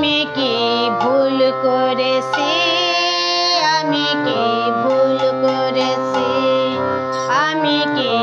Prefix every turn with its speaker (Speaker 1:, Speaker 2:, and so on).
Speaker 1: আমি কি ভুল করেছি? আমি কি ভুল করেছি? আমি কি